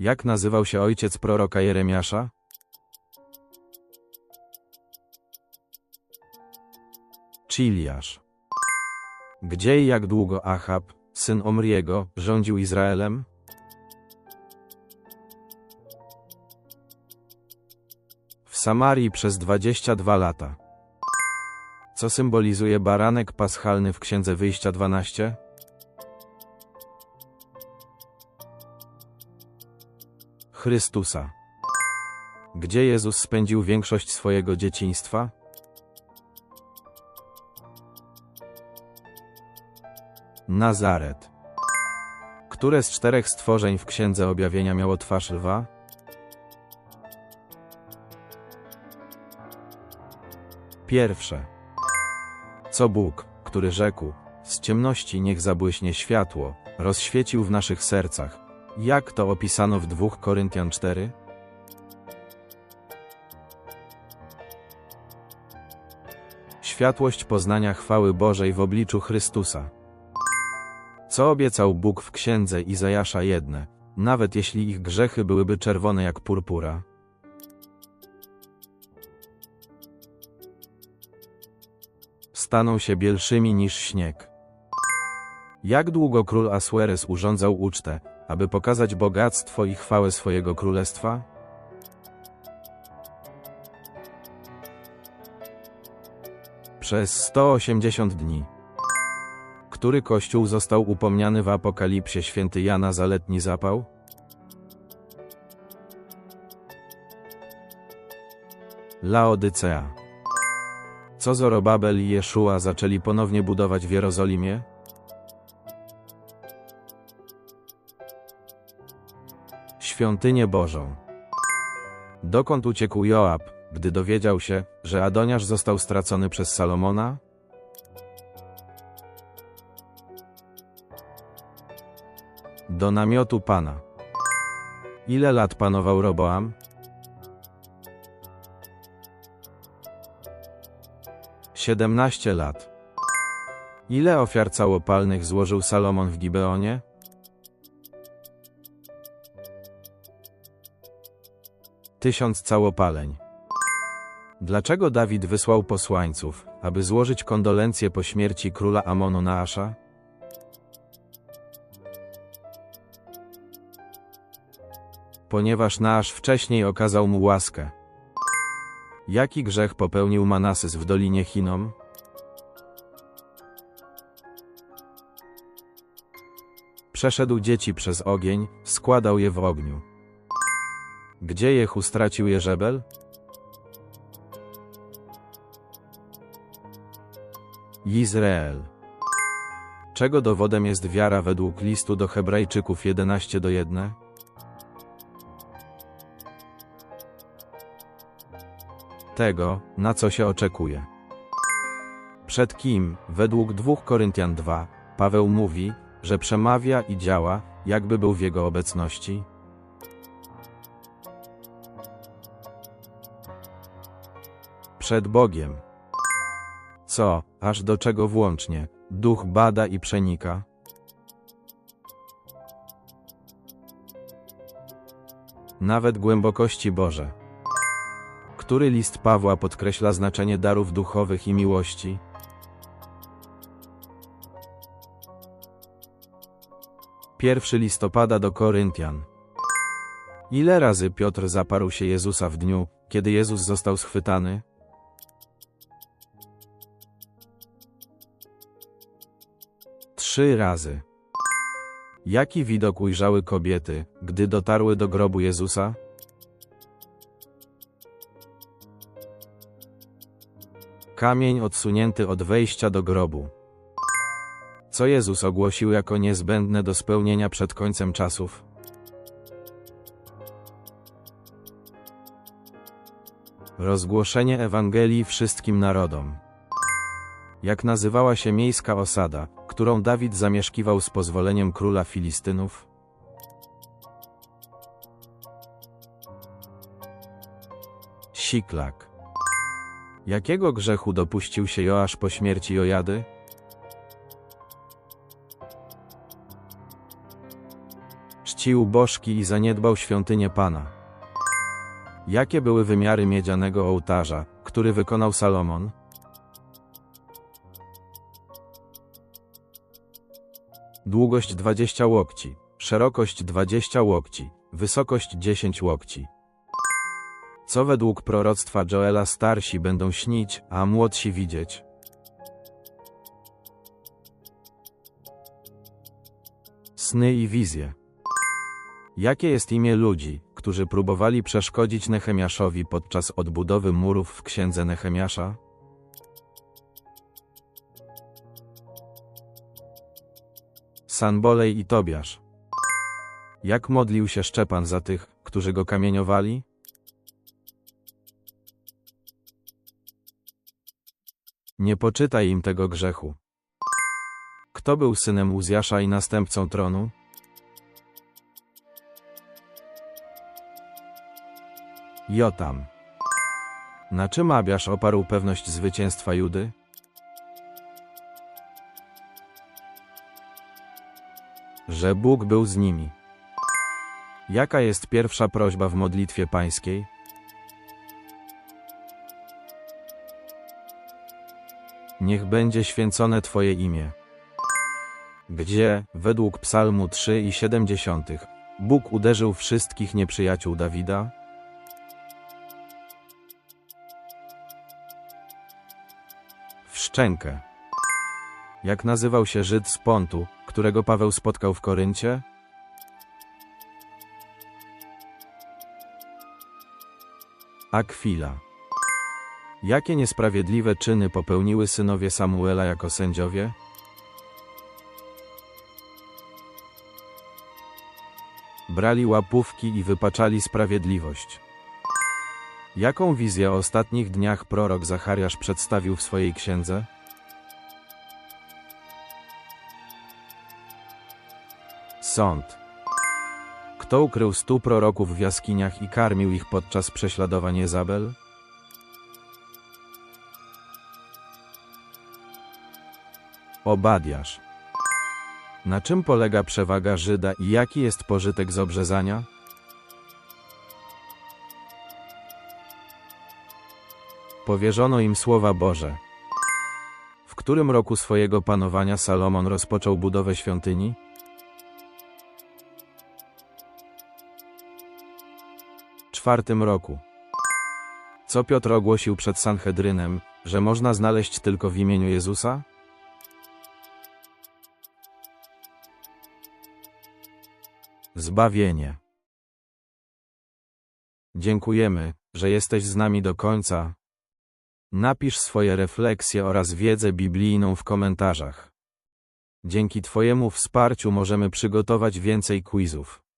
Jak nazywał się ojciec proroka Jeremiasza? Chiliasz. Gdzie i jak długo Achab, syn Omriego, rządził Izraelem? W Samarii przez 22 lata. Co symbolizuje baranek paschalny w Księdze Wyjścia 12? Chrystusa. Gdzie Jezus spędził większość swojego dzieciństwa? Nazaret. Które z czterech stworzeń w Księdze Objawienia miało twarz lwa? Pierwsze. Co Bóg, który rzekł, z ciemności niech zabłyśnie światło, rozświecił w naszych sercach. Jak to opisano w 2 Koryntian 4? Światłość poznania chwały Bożej w obliczu Chrystusa. Co obiecał Bóg w księdze Izajasza jedne, nawet jeśli ich grzechy byłyby czerwone jak purpura? Staną się bielszymi niż śnieg. Jak długo król Asuerys urządzał ucztę, aby pokazać bogactwo i chwałę swojego królestwa? Przez 180 dni. Który kościół został upomniany w Apokalipsie święty Jana za letni zapał? Laodycea. Co Zorobabel i Jeszua zaczęli ponownie budować w Jerozolimie? Świątynię Bożą. Dokąd uciekł Joab, gdy dowiedział się, że Adoniasz został stracony przez Salomona? Do namiotu Pana. Ile lat panował Roboam? Siedemnaście lat. Ile ofiar całopalnych złożył Salomon w Gibeonie? Tysiąc całopaleń. Dlaczego Dawid wysłał posłańców, aby złożyć kondolencje po śmierci króla Amonu Naasza? Ponieważ Naasz wcześniej okazał mu łaskę. Jaki grzech popełnił Manasys w Dolinie Chinom? Przeszedł dzieci przez ogień, składał je w ogniu. Gdzie Jehu stracił Jeżebel? Izrael. Czego dowodem jest wiara według listu do Hebrajczyków 11 do 1? Tego, na co się oczekuje. Przed kim, według 2 Koryntian 2, Paweł mówi, że przemawia i działa, jakby był w jego obecności? Przed Bogiem. Co, aż do czego włącznie, duch bada i przenika? Nawet głębokości Boże. Który list Pawła podkreśla znaczenie darów duchowych i miłości? Pierwszy listopada do Koryntian. Ile razy Piotr zaparł się Jezusa w dniu, kiedy Jezus został schwytany? Trzy razy. Jaki widok ujrzały kobiety, gdy dotarły do grobu Jezusa? Kamień odsunięty od wejścia do grobu. Co Jezus ogłosił jako niezbędne do spełnienia przed końcem czasów? Rozgłoszenie Ewangelii wszystkim narodom. Jak nazywała się miejska osada, którą Dawid zamieszkiwał z pozwoleniem króla Filistynów? Siklak. Jakiego grzechu dopuścił się Joasz po śmierci Jojady? czcił bożki i zaniedbał świątynię Pana. Jakie były wymiary miedzianego ołtarza, który wykonał Salomon? Długość 20 łokci, szerokość 20 łokci, wysokość 10 łokci. Co według proroctwa Joela starsi będą śnić, a młodsi widzieć? Sny i wizje. Jakie jest imię ludzi, którzy próbowali przeszkodzić Nehemiaszowi podczas odbudowy murów w księdze Nehemiasza? Sanbolej i Tobiasz. Jak modlił się Szczepan za tych, którzy go kamieniowali? Nie poczytaj im tego grzechu. Kto był synem Uzjasza i następcą tronu? Jotam. Na czym Abiasz oparł pewność zwycięstwa Judy? Że Bóg był z nimi. Jaka jest pierwsza prośba w modlitwie pańskiej? Niech będzie święcone Twoje imię. Gdzie, według Psalmu 3 i 70, Bóg uderzył wszystkich nieprzyjaciół Dawida? W szczękę. Jak nazywał się Żyd z Pontu, którego Paweł spotkał w Koryncie? Akwila. Jakie niesprawiedliwe czyny popełniły synowie Samuela jako sędziowie? Brali łapówki i wypaczali sprawiedliwość. Jaką wizję o ostatnich dniach prorok Zachariasz przedstawił w swojej księdze? Sąd. Kto ukrył stu proroków w jaskiniach i karmił ich podczas prześladowań Jezabel? Obadiasz. Na czym polega przewaga Żyda i jaki jest pożytek z obrzezania? Powierzono im słowa Boże. W którym roku swojego panowania Salomon rozpoczął budowę świątyni? Czwartym roku. Co Piotr ogłosił przed Sanhedrynem, że można znaleźć tylko w imieniu Jezusa? Zbawienie. Dziękujemy, że jesteś z nami do końca. Napisz swoje refleksje oraz wiedzę biblijną w komentarzach. Dzięki Twojemu wsparciu możemy przygotować więcej quizów.